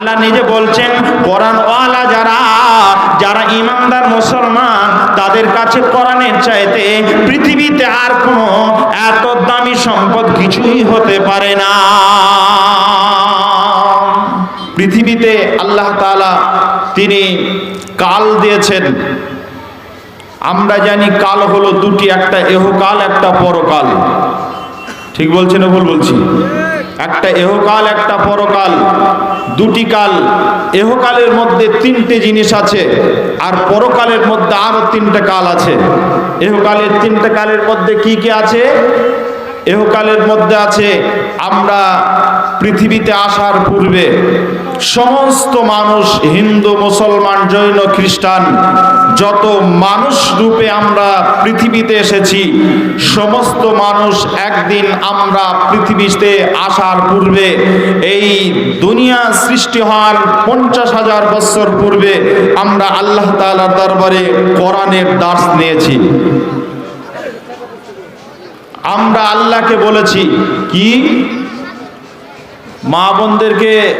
আল্লাহ নিজে বলছেন কোরআন ওয়ালা যারা যারা ইমানদার মুসলমান, তাদের কাছে কোরআনের চাইতে পৃথিবীতে আর কোনো এত দামি সম্পদ কিছুই হতে পারে না। পৃথিবীতে আল্লাহ তাআলা তিনি কাল দিয়েছেন। আমরা জানি কাল হলো দুটি, একটা এহকাল, একটা পরকাল। ঠিক বলছি না ভুল বলছি? একটা এহকাল, একটা পরকাল, দুটি কাল। এহকালের মধ্যে তিনটে জিনিস আছে, আর পরকালের মধ্যে আরও তিনটে কাল আছে। এহকালের তিনটে কালের মধ্যে কি কি আছে? এহকালের মধ্যে আছে আমরা পৃথিবীতে আসার পূর্বে সমস্ত মানুষ হিন্দু, মুসলমান, জৈন, খ্রিস্টান, যত মানুষ রূপে আমরা পৃথিবীতে এসেছি, সমস্ত মানুষ একদিন আমরা পৃথিবীতে আসার পূর্বে, এই দুনিয়া সৃষ্টি হওয়ার পঞ্চাশ হাজার বছর পূর্বে আমরা আল্লাহ তাআলার দরবারে কোরআনের দাস নিয়েছি। আমরা আল্লাহকে বলেছি, কি? মা বোনদেরকে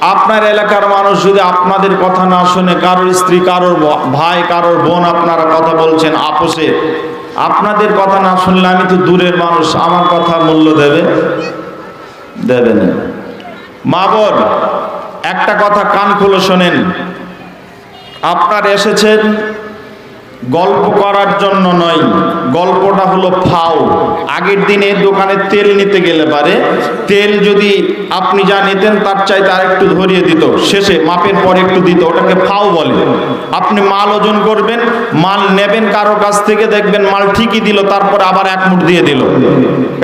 আপনার এলাকার মানুষ যদি আপনাদের কথা না শুনে, কারোর স্ত্রী, কারোর ভাই, কারোর বোন আপনারা কথা বলছেন আপোষে, আপনাদের কথা না শুনলে আমি তো দূরের মানুষ, আমার কথা মূল্য দেবে? দেবে না। মা বোন, একটা কথা কান খুলে শোনেন। আপনার এসেছেন গল্প করার জন্য নয়, গল্পটা হলো ফাও আগের দিনে দোকানে তেল নিতে গেলে পারে, তেল যদি আপনি যা নিতেন তার চাইতে আর একটু ধরিয়ে দিত, শেষে মাপের পরে একটু দিত, ওটাকে ফাও বলে। আপনি মাল ওজন করবেন, মাল নেবেন কারও কাছ থেকে, দেখবেন মাল ঠিকই দিল, তারপরে আবার এক মুঠ দিয়ে দিল।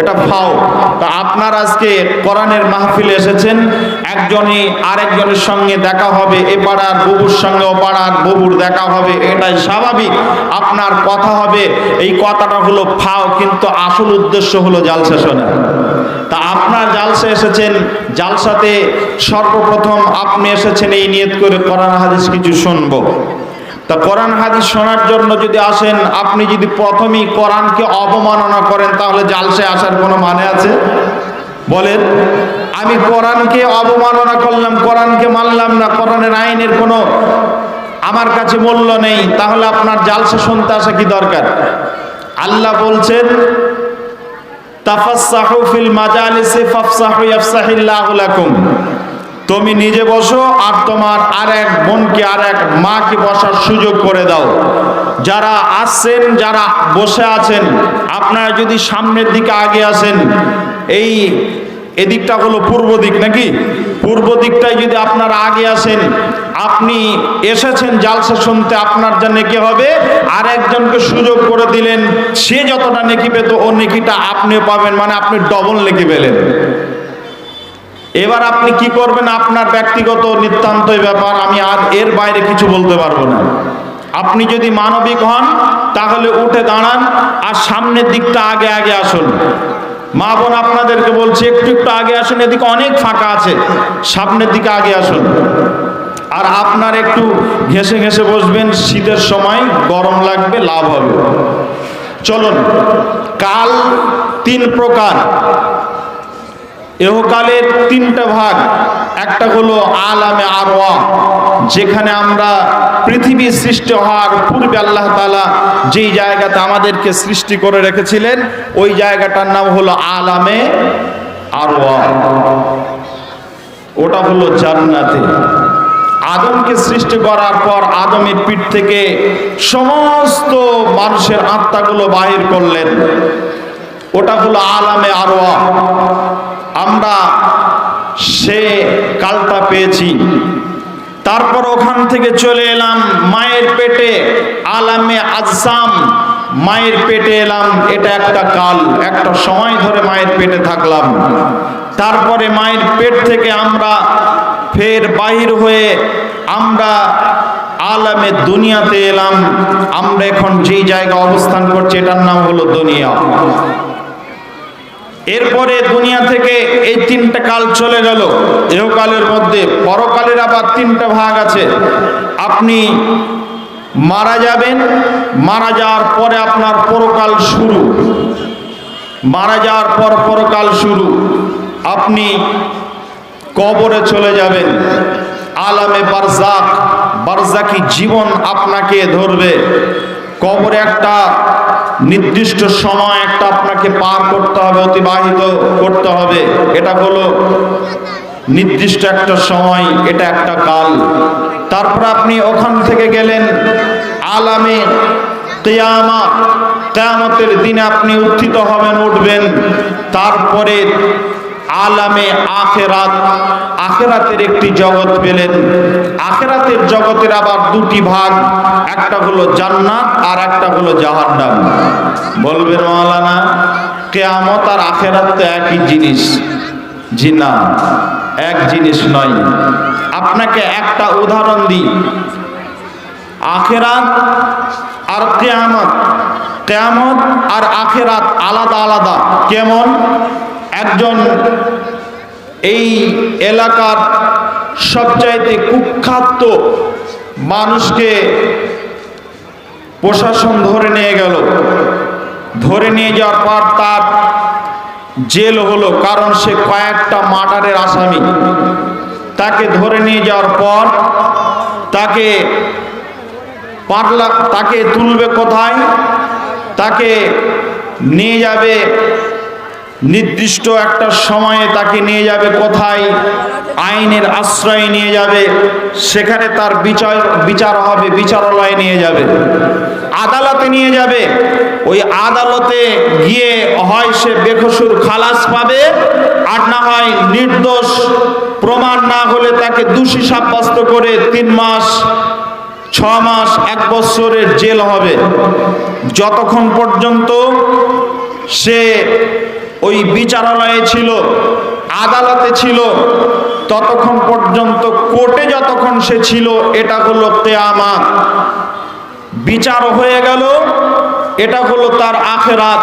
এটা ফাও তা আপনার আজকে কোরআনের মাহফিলে এসেছেন, একজনই আরেকজনের সঙ্গে দেখা হবে এ পাড়ার ববুর সঙ্গে ও পাড়ার ববুর দেখা হবে, এটাই স্বাভাবিক। আপনার কথা হবে, এই কথাটা হলো ফাও, কিন্তু আসল উদ্দেশ্য হলো জালসা শোনা। তা আপনার জালসা এসেছেন, জালসাতে সর্বপ্রথম আপনি এসেছেন এই নিয়ত করে কোরআন হাদিস কিছু শুনব। তা কোরআন হাদিস শোনার জন্য যদি আসেন, আপনি যদি প্রথমেই কোরআনকে অবমাননা করেন, তাহলে জালসে আসার কোনো মানে আছে? বলেন, আমি কোরআনকে অবমাননা করলাম, কোরআনকে মানলাম না, কোরআনের আইনের কোনো আমার কাছে মূল্য নেই, তাহলে আপনার জালসা শুনতে আসা কি দরকার? আল্লাহ বলছেন তুমি নিজে বসো আর তোমার আর এক বোনকে আর এক মাকে বসার সুযোগ করে দাও। যারা আসছেন যারা বসে আছেন, আপনারা যদি সামনের দিকে আগে আসেন, এই এদিকটা হলো পূর্ব দিক নাকি? পূর্ব দিকটায় যদি আপনারা আগে আসেন, আপনি এসেছেন জালসা শুনতে, আপনার যা নেকি হবে? আর একজনকে সুযোগ করে দিলেন, সে যতটা নেকি পেত, ও নেকিটা আপনি পাবেন মানে আপনি ডবল নেকি পেলেন। এবার আপনি কি করবেন? আপনার ব্যক্তিগত নিতান্তই ব্যাপার, আমি আর এর বাইরে কিছু বলতে পারব না। আপনি যদি মানবিক হন, তাহলে উঠে দাঁড়ান আর সামনের দিকটা আগে আগে আসুন। মা বোন আপনাদেরকে বলছি, একটু একটু আগে আসুন, এদিকে অনেক ফাঁকা আছে। সামনের দিকে আগে আসুন। আর আপনার একটু ঘেসে ঘেসে বসবেন, শীতের সময় গরম লাগবে, লাভ হবে। চলুন, কাল তিন প্রকার। এহকালের তিনটা ভাগ। একটা হলো আলামে আরওয়া, যেখানে আমরা পৃথিবী সৃষ্টি হওয়ার পূর্বে আল্লাহ তাআলা যেই জায়গাতে আমাদেরকে সৃষ্টি করে রেখেছিলেন, ওই জায়গাটার নাম হলো আলামে আরওয়া। ওটা হলো জান্নাতে। আদমকে সৃষ্টি করার পর আদমের পিঠ থেকে সমস্ত মানুষের আত্মাগুলো বাহির করলেন। ওটা হলো আলামে আরওয়া। আমরা সে কালটা পেয়েছি। তারপর ওখান থেকে চলে এলাম মায়ের পেটে, আলামে আজসাম। মায়ের পেটে এলাম, এটা একটা কাল, একটা সময় ধরে মায়ের পেটে থাকলাম। তারপরে মায়ের পেট থেকে আমরা ফের বাহির হয়ে আমরা আলামে দুনিয়াতে এলাম। আমরা এখন যেই জায়গা অবস্থান করছি, এটার নাম হলো দুনিয়া। এরপরে দুনিয়া থেকে এই তিনটা কাল চলে গেল। এহকালের মধ্যে পরকালের আবার তিনটা ভাগ আছে। আপনি মারা যাবেন, মারা যাওয়ার পরে আপনার পরকাল শুরু। মারা যাওয়ার পর পরকাল শুরু। আপনি কবরে চলে যাবেন। আলামে বারজাক বারজাকি জীবন আপনাকে ধরবে। কবরে একটা নির্দিষ্ট সময় একটা আপনাকে পার করতে হবে, অতিবাহিত করতে হবে। এটা হলো নির্দিষ্ট একটা সময়, এটা একটা কাল। তারপর আপনি ওখান থেকে গেলেন আলামে কেয়ামা কেয়ামতের দিনে আপনি উত্থিত হবেন, উঠবেন। তারপরে আলামে আখেরাত। আখেরাতের একটি জগৎ পেলেন। আখেরাতের জগতের আবার দুটি ভাগ, একটা হলো জান্নাত আর একটা হলো জাহান্নাম। বলবেন মাওলানা, কেয়ামত আর আখেরাত তো একই জিনিস। জি না, এক জিনিস নয়। আপনাকে একটা উদাহরণ দিই। আখেরাত আর কেয়ামত কেয়ামত আর আখেরাত আলাদা আলাদা। কেমন? একজন এই এলাকার সবচাইতে কুখ্যাত মানুষকে প্রশাসন ধরে নিয়ে গেল। ধরে নিয়ে যাওয়ার পর তার জেল হলো, কারণ সে কয়েকটা মার্ডারের আসামি। তাকে ধরে নিয়ে যাওয়ার পর তাকে পারলা তাকে তুলবে কোথায়? তাকে নিয়ে যাবে নির্দিষ্ট একটা সময়ে তাকে নিয়ে যাবে কোথায়? আইনের আশ্রয় নিয়ে যাবে। সেখানে তার বিচার বিচার হবে, বিচারালয়ে নিয়ে যাবে। আদালতে নিয়ে যাবে। ওই আদালতে গিয়ে হয় সে বেকসুর খালাস পাবে আর না হয় নির্দোষ প্রমাণ না হলে তাকে দোষী সাব্যস্ত করে তিন মাস, ছ মাস, এক বছরের জেল হবে। যতক্ষণ পর্যন্ত সে ওই বিচারালয়ে ছিল, আদালতে ছিল, ততক্ষণ পর্যন্ত কোর্টে যতক্ষণ সে ছিল, এটা হলো কেয়ামাত। বিচার হয়ে গেল, এটা হলো তার আখেরাত।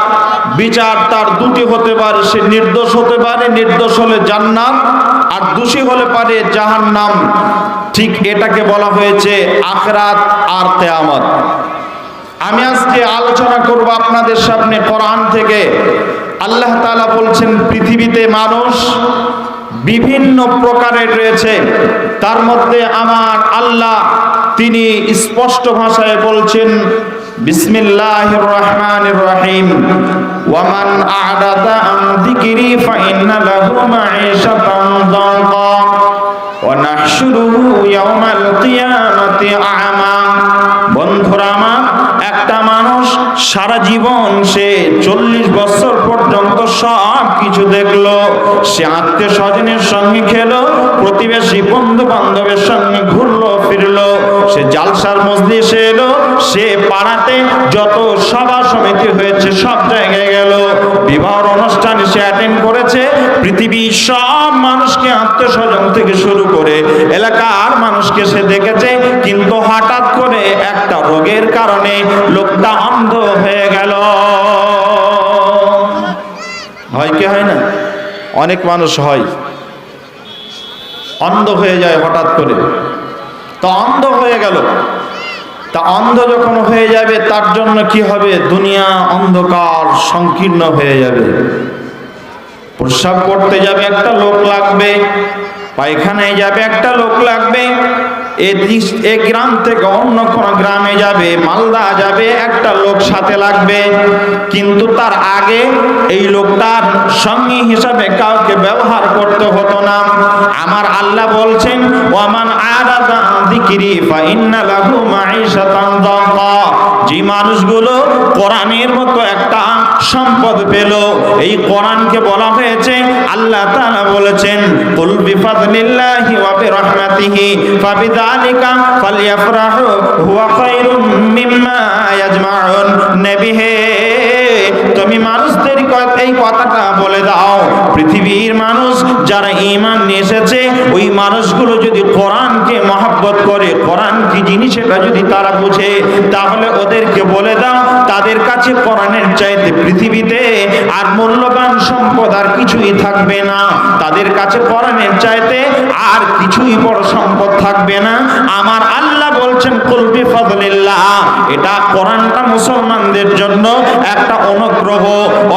বিচার তার দুটি হতে পারে, সে নির্দোষ হতে পারে, নির্দোষ হলে জান্নাত, আর দোষী হলে পারে জাহান্নাম। ঠিক এটাকে বলা হয়েছে আখেরাত আর কেয়ামত। আমি আজকে আলোচনা করব আপনাদের সামনে কোরআন থেকে। আল্লাহ তাআলা বলছেন, পৃথিবীতে মানুষ বিভিন্ন প্রকারের রয়েছে। তার মধ্যে আমার আল্লাহ তিনি স্পষ্ট ভাষায় বলছেন, বিসমিল্লাহির রহমানির রহিম। ওয়ামান আ'রাদা আন যিকরি ফাইন্না লাহু মাঈশাতান দানকা ওয়া নাহশুরুহু ইয়াওমাল কিয়ামাতি আ'মা। বন্ধুরা আমার একটা মানুষ সারা জীবন সে চল্লিশ বছর পর্যন্ত সব কিছু দেখল। সে আত্মীয় স্বজনের সঙ্গে খেলো, প্রতিবেশী বন্ধু বান্ধবের সঙ্গে ঘুরলো, ফিরলো। সে জালসার মজলিসে এলো, সে পাড়াতে যত সভা সমিতি হয়েছে সব জায়গায় গেল। বিবাহ অনুষ্ঠানে সে অ্যাটেন্ড করেছে। পৃথিবীর সব মানুষকে আত্মীয় স্বজন থেকে শুরু করে এলাকার মানুষকে সে দেখেছে। কিন্তু হঠাৎ করে রোগের কারণে লোকটা অন্ধ হয়ে গেল। হয় কি, হয় না? অনেক মানুষ হয়। অন্ধ হয়ে যায় হঠাৎ করে। তা অন্ধ হয়ে গেল। তা অন্ধ যখন হয়ে যাবে, তার জন্য কি হবে? দুনিয়া অন্ধকার, সংকীর্ণ হয়ে যাবে। প্রস্রাব করতে যাবে একটা লোক লাগবে, পায়খানায় যাবে একটা লোক লাগবে। এ গ্রাম থেকে অন্য কোন গ্রামে যাবে, মালদা যাবে, একটা লোক সাথে লাগবে। কিন্তু তার আগে এই লোকটার সঙ্গী হিসাবে কাউকে ব্যবহার করতে হতো না। আমার আল্লাহ বলছেন, ওয়ামান আরাদা যিকরি ফা ইন্না লাহু মাঈশাতান যে মানুষগুলো কোরআনের মতো একটা সম্পদ পেল, এই কোরআনকে বলা হয়েছে, আল্লাহ তাআলা বলেছেন, কুল বিফাদলিল্লাহি ওয়া বিরহমাতিহি ফাবিযালিকা ফালইফরাহু হুয়া খায়রুম মিম্মা ইয়াজমাউন নবী তুমি মানুষদের এই কথাটা বলে দাও। পৃথিবীর মানুষ যারা ঈমান নিয়ে এসেছে, ওই মানুষগুলো যদি কোরআনকে মহাব্বত করে কোরআন কি জিনিস এটা যদি তারা বুঝে, তাহলে ওদেরকে বলে দাও, তাদের কাছে কোরআনের চাইতে পৃথিবীতে আর মূল্যবান সম্পদ আর কিছুই থাকবে না। তাদের কাছে কোরআনের চাইতে আর কিছুই বড় সম্পদ থাকবে না। আমার এটা কোরআনটা মুসলমানদের জন্য একটা অনুগ্রহ।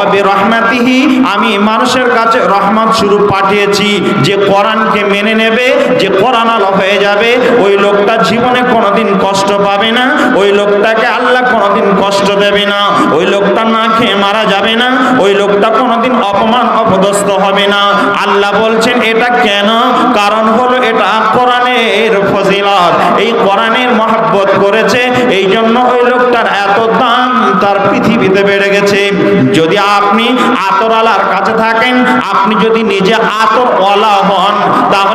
অবে রহমাতিহি, আমি মানুষের কাছে রহমত স্বরূপ পাঠিয়েছি। যে কোরআনকে মেনে নেবে, যে কোরআন আলো হয়ে যাবে, ওই লোকটা জীবনে কোনোদিন কষ্ট পাবে না, ওই লোকটাকে আল্লাহ কোনোদিন কষ্ট দেবে না, ওই লোকটা না খেয়ে মারা যাবে না, ওই লোকটা কোনোদিন অপমান, অপদস্থ হবে না। আল্লাহ বলছেন, এটা কেন? কারণ হলো এটা কোরআনের ফজিলত। এই কোরআনের মহাব্বত করেছে এই জন্য ওই লোকটার এত দাম তার পৃথিবীতে বেড়ে গেছে। যদি আপনি আতরালার কাছে থাকেন, আপনি যদি নিজে আতরওয়ালা হন, তাহলে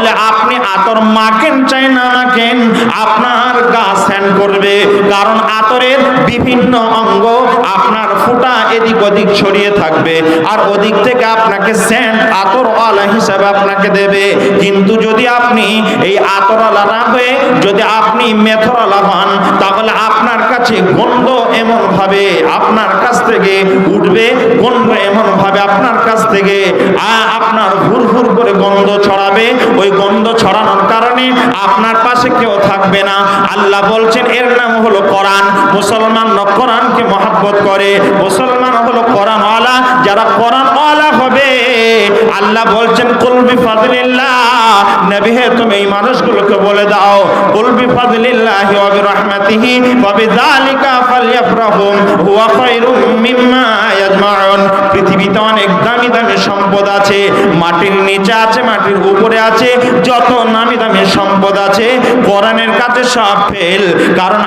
আতর মাখেন চাই না মাখেন, আপনার গা স্যান্ড করবে। কারণ আতরের বিভিন্ন অঙ্গ আপনার ফুটা এদিক ওদিক ছড়িয়ে থাকবে। আর ওদিক থেকে আপনাকে স্যান্ড আতর ওয়ালা হিসাবে আপনাকে দেবে। কিন্তু যদি আপনি এই আতরওয়ালা না হয়ে যদি আপনি মেথরওয়ালা হন, তাহলে আপনার কাছে গন্ধ এমন ভাবে আপনার কাছ থেকে উঠবে। গন্ধ এমন ভাবে আপনার কাছ থেকে আপনার হুর হুর করে গন্ধ ছড়াবে। ওই গন্ধ ছড়ানোর কারণে আপনার পাশে কেউ থাকবে না। আল্লাহ বলছেন, এর নাম হলো কোরআন। মুসলমান কোরআনকে মহাব্বত করে। মুসলমান হলো কোরআনওয়ালা। যারা কোরআনওয়ালা হবে, আল্লাহ বলছেন কুলবি ফাদলিল্লাহ নবী হে, তুমি এই মানুষগুলোকে বলে দাও কুলবি ফাদলিল্লাহি ওয়া বিরহমাতিহি ওয়া বিযালিকা ফালইফরাহু হুয়া খায়রুম মিম্মা ইয়াজমাউন। পৃথিবীতে অনেক দামি দামি সম্পদ আছে। মাটির নিচে আছে, মাটির উপরে আছে। যত নামি দামি সম্পদ আছে কোরআনের কাছে সব ফেল। কারণ